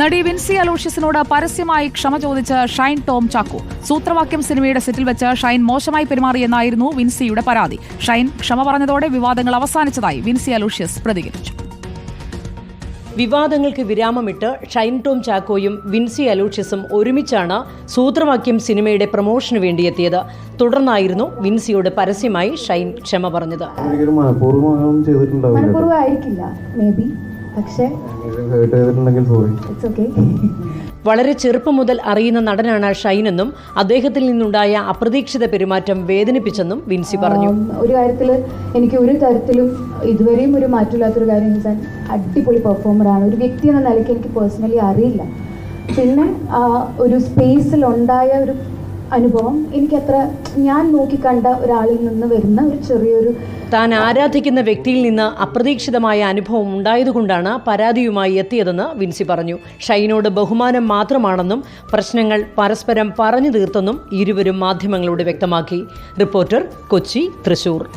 നടി വിൻസി അലോഷ്യസിനോട് പരസ്യമായി ക്ഷമ ചോദിച്ച് ഷൈൻ ടോം ചാക്കോ. സൂത്രവാക്യം സിനിമയുടെ സെറ്റിൽ വെച്ച് ഷൈൻ മോശമായി പെരുമാറിയെന്നായിരുന്നു വിൻസിയുടെ പരാതി. ഷൈൻ ക്ഷമ പറഞ്ഞതോടെ വിവാദങ്ങൾ അവസാനിച്ചതായി വിൻസി അലോഷ്യസ് പ്രതികരിച്ചു. വിവാദങ്ങൾക്ക് വിരാമമിട്ട് ഷൈൻ ടോം ചാക്കോയും വിൻസി അലോഷ്യസും ഒരുമിച്ചാണ് സൂത്രവാക്യം സിനിമയുടെ പ്രമോഷന് വേണ്ടിയെത്തിയത്. തുടർന്നായിരുന്നു വിൻസിയോട് പരസ്യമായി ഷൈൻ ക്ഷമ പറഞ്ഞത്. പക്ഷേ വളരെ ചെറുപ്പം മുതൽ അറിയുന്ന നടനാണ് ഷൈനെന്നും അദ്ദേഹത്തിൽ നിന്നുണ്ടായ അപ്രതീക്ഷിത പെരുമാറ്റം വേദനിപ്പിച്ചെന്നും വിൻസി പറഞ്ഞു. ഒരു കാര്യത്തിൽ എനിക്ക് ഒരു തരത്തിലും ഇതുവരെയും ഒരു മാറ്റമില്ലാത്തൊരു കാര്യം വെച്ചാൽ അടിപൊളി പെർഫോമറാണ് ഒരു വ്യക്തി എന്ന നിലയ്ക്ക് എനിക്ക് പേഴ്സണലി അറിയില്ല. പിന്നെ ഒരു സ്പേസിൽ ഉണ്ടായ ഒരു അനുഭവം. എനിക്കത്ര ഞാൻ നോക്കിക്കണ്ട ഒരാളിൽ നിന്ന് വരുന്ന ഒരു ചെറിയൊരു താൻ ആരാധിക്കുന്ന വ്യക്തിയിൽ നിന്ന് അപ്രതീക്ഷിതമായ അനുഭവം ഉണ്ടായതുകൊണ്ടാണ് പരാതിയുമായി എത്തിയതെന്ന് വിൻസി പറഞ്ഞു. ഷൈനോട് ബഹുമാനം മാത്രമാണെന്നും പ്രശ്നങ്ങൾ പരസ്പരം പറഞ്ഞു തീർത്തെന്നും ഇരുവരും മാധ്യമങ്ങളോട് വ്യക്തമാക്കി. റിപ്പോർട്ടർ കൊച്ചി തൃശൂർ.